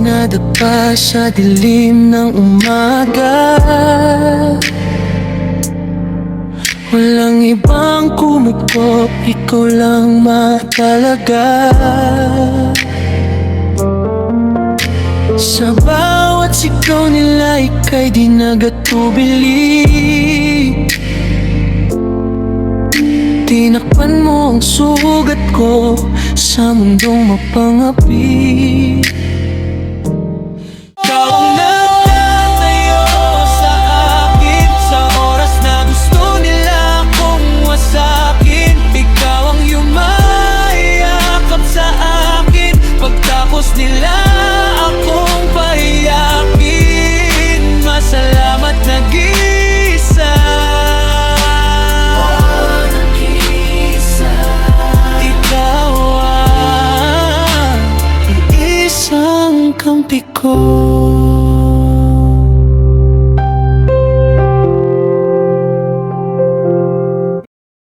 Dumadapa sa dilim ng umaga. Walang ibang kumukop, ikaw lang matalaga. Sa bawat sigaw nila, ika'y di nagatubili. Tinakpan mo ang sugat ko sa mundong mapangapi nila akong pahiyakin Masalamat nag-isa Ikaw ang isang kampi ko